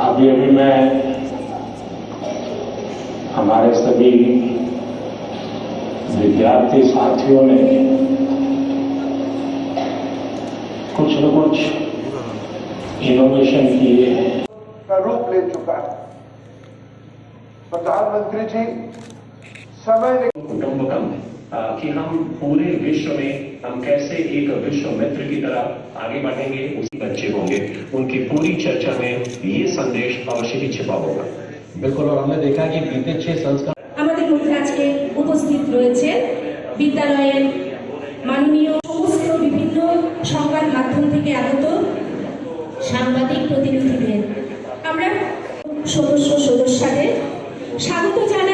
में हमारे सभी विद्यार्थी साथियों ने कुछ न कुछ इनोवेशन किए हैं। का रूप ले चुका है। प्रधानमंत्री जी समय अ, कि हम पूरे विश्व में हम कैसे एक विश्व मित्र की तरह आगे बढ़ेंगे उसी बच्चे होंगे उनकी पूरी चर्चा में ये संदेश अवश्य ही छिपा होगा बिल्कुल और हमने देखा कि बीते छह संस्कार আমাদের মধ্যে আজকে উপস্থিত রয়েছে বিদ্যালয়ের মাননীয় সমস্ত বিভিন্ন সংবাদ মাধ্যম থেকে আগত সাংবাদিক প্রতিনিধিদের আমরা সদস্য সদস্যদের স্বাগত জানাই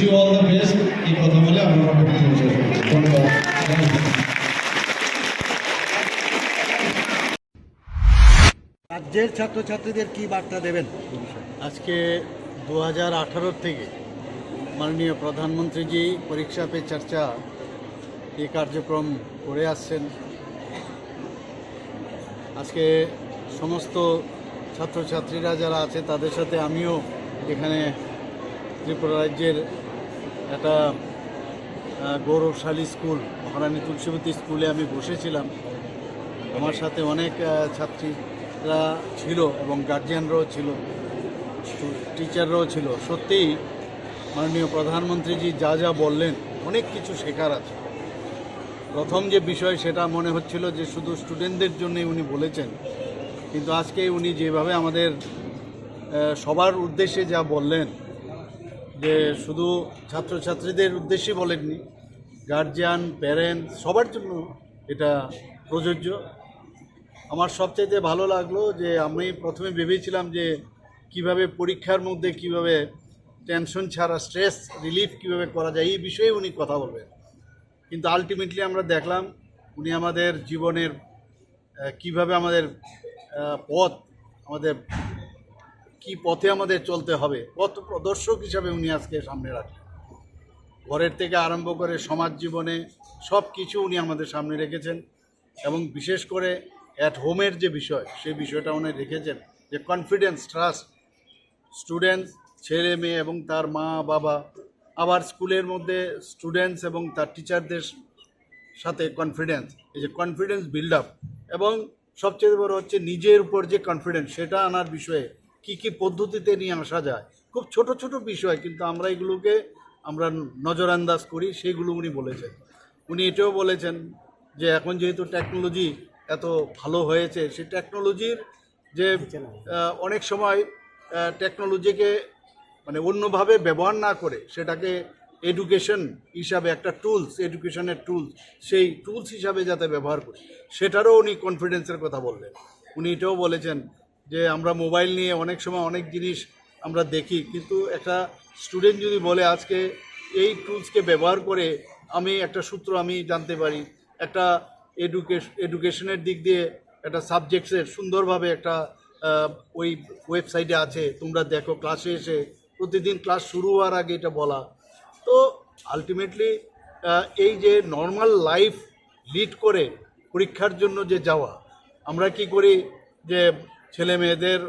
ইউ অল দ্য বেস্ট এই কথা বলে আমি আমার ধন্যবাদ Thank you. রাজ্যের ছাত্রছাত্রীদের কি বার্তা দেবেন? আজকে দু হাজার আঠারোর থেকে মাননীয় প্রধানমন্ত্রীজি পরীক্ষা পে চর্চা এই কার্যক্রম করে আসছেন। আজকে সমস্ত ছাত্রছাত্রীরা যারা আছে তাদের সাথে আমিও এখানে ত্রিপুরা রাজ্যের একটা গৌরবশালী স্কুল, মহারানী তুলসীবতী স্কুলে আমি বসেছিলাম। আমার সাথে অনেক ছাত্রীরা ছিল এবং গার্জিয়ানরাও ছিল টিচাররাও ছিল। সত্যিই মাননীয় প্রধানমন্ত্রীজি যা যা বললেন, অনেক কিছু শেখার আছে। প্রথম যে বিষয় সেটা মনে হচ্ছিল যে শুধু স্টুডেন্টদের জন্যই উনি বলেছেন, কিন্তু আজকে উনি যেভাবে আমাদের সবার উদ্দেশ্যে যা বললেন যে শুধু ছাত্রছাত্রীদের উদ্দেশ্যে বলেননি গার্জিয়ান প্যারেন্টস সবার জন্য এটা প্রযোজ্য। আমার সবচাইতে ভালো লাগল যে আমি প্রথমে ভেবেছিলাম যে কীভাবে পরীক্ষার মধ্যে কীভাবে টেনশন ছাড়া স্ট্রেস রিলিফ কীভাবে করা যায়, এই বিষয়ে উনি কথা বলবেন। কিন্তু আলটিমেটলি আমরা দেখলাম উনি আমাদের জীবনের কীভাবে আমাদের পথ, আমাদের কি পথে আমাদের চলতে হবে? পথ প্রদর্শক হিসাবে উনি আজকে সামনে রাখলেন। ঘরের থেকে আরম্ভ করে সমাজ জীবনে সব কিছু উনি আমাদের সামনে রেখেছেন এবং বিশেষ করে অ্যাট হোমের যে বিষয়, সেই বিষয়টা উনি রেখেছেন যে কনফিডেন্স ট্রাস্ট স্টুডেন্টস ছেলে মেয়ে এবং তার মা, বাবা, আবার স্কুলের মধ্যে স্টুডেন্টস এবং তার টিচারদের সাথে কনফিডেন্স এই যে কনফিডেন্স বিল্ড আপ এবং সবচেয়ে বড় হচ্ছে নিজের উপর যে কনফিডেন্স সেটা আনার বিষয়ে কি কি পদ্ধতিতে নিয়ে আসা যায়। খুব ছোট ছোট বিষয়, কিন্তু আমরা এগুলোকে আমরা নজরান্দাজ করি, সেগুলো উনি বলেছেন। উনি এটাও বলেছেন যে এখন যেহেতু টেকনোলজি এত ভালো হয়েছে সেই টেকনোলজির যে অনেক সময় টেকনোলজিকে মানে অন্যভাবে ব্যবহার না করে, সেটাকে এডুকেশন হিসাবে একটা টুলস এডুকেশনের টুলস সেই টুলস হিসাবে যাতে ব্যবহার করি। সেটারও উনি কনফিডেন্সের কথা বললেন। উনি এটাও বলেছেন যে আমরা মোবাইল নিয়ে অনেক সময় অনেক জিনিস আমরা দেখি, কিন্তু একটা স্টুডেন্ট যদি বলে আজকে এই টুলসকে ব্যবহার করে আমি একটা সূত্র আমি জানতে পারি, একটা এডুকেশন এডুকেশনের দিক দিয়ে একটা সাবজেক্টসের সুন্দরভাবে একটা ওই ওয়েবসাইটে আছে, তোমরা দেখো ক্লাসে এসে প্রতিদিন ক্লাস শুরু হওয়ার আগে এটা বলা। তো আলটিমেটলি এই যে নর্মাল লাইফ লিড করে পরীক্ষার জন্য যে যাওয়া, আমরা কি করি যে ছেলে মেয়েদের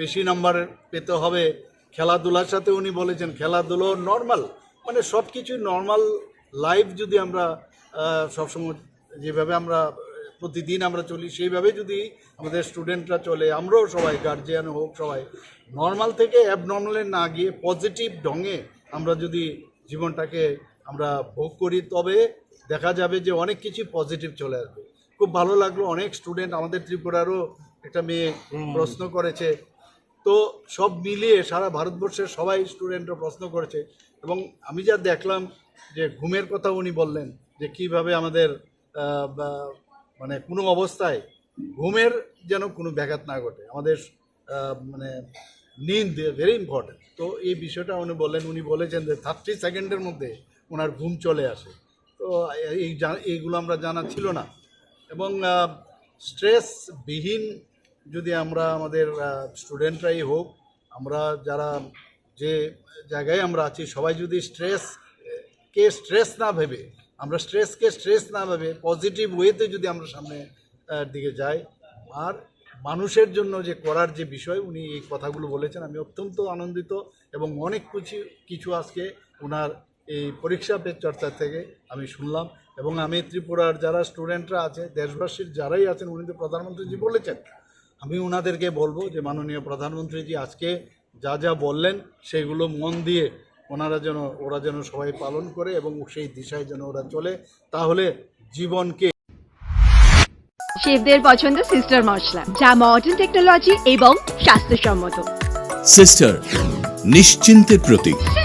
বেশি নাম্বার পেতে হবে। খেলাধুলার সাথে উনি বলেছেন, খেলাধুলো নর্মাল মানে সব কিছুই নর্মাল লাইফ যদি আমরা সবসময় যেভাবে আমরা প্রতিদিন আমরা চলি, সেইভাবে যদি আমাদের স্টুডেন্টরা চলে, আমরাও সবাই গার্জিয়ান হোক সবাই নর্মাল থেকে অ্যাবনর্মালে না গিয়ে পজিটিভ ঢঙে আমরা যদি জীবনটাকে আমরা ভোগ করি, তবে দেখা যাবে যে অনেক কিছু পজিটিভ চলে আসবে। খুব ভালো লাগল, অনেক স্টুডেন্ট আমাদের ত্রিপুরারও একটা মেয়ে প্রশ্ন করেছে। তো সব মিলিয়ে সারা ভারতবর্ষের সবাই স্টুডেন্টরা প্রশ্ন করেছে। এবং আমি যা দেখলাম যে ঘুমের কথা উনি বললেন যে কীভাবে আমাদের মানে কোনো অবস্থায় ঘুমের যেন কোনো ব্যাঘাত না ঘটে। আমাদের মানে নিন্দ ভেরি ইম্পর্টেন্ট তো এই বিষয়টা উনি বললেন উনি বলেছেন যে থার্টি সেকেন্ডের মধ্যে ওনার ঘুম চলে আসে। তো এই এইগুলো আমরা জানা ছিল না। এবং স্ট্রেসবিহীন যদি আমরা আমাদের স্টুডেন্টরাই হোক, আমরা যারা যে জায়গায় আমরা আছি, সবাই যদি স্ট্রেস কে স্ট্রেস না ভেবে, আমরা স্ট্রেসকে স্ট্রেস না ভেবে পজিটিভ ওয়েতে যদি আমরা সামনে দিকে যাই, আর মানুষের জন্য যে করার যে বিষয়, উনি এই কথাগুলো বলেছেন, আমি অত্যন্ত আনন্দিত এবং অনেক কিছু কিছু আজকে ওনার এই পরীক্ষা পে চর্চা থেকে আমি শুনলাম এবং আমি ত্রিপুরার যারা স্টুডেন্টরা আছে, দেশবাসীর যারাই আছেন, উনি তো প্রধানমন্ত্রীজি বলেছেন। আমি ওনাদেরকে বলব যে মাননীয় প্রধানমন্ত্রী প্রধানমন্ত্রীজি আজকে যা যা বললেন সেগুলো মন দিয়ে ওনারা যেন ওরা যেন সবাই পালন করে এবং সেই দিশায় যেন ওরা চলে তাহলে জীবনকে শেফদের পছন্দ সিস্টার মশলা যা মডার্ন টেকনোলজি এবং স্বাস্থ্যসম্মত। সিস্টার নিশ্চিন্তের প্রতীক।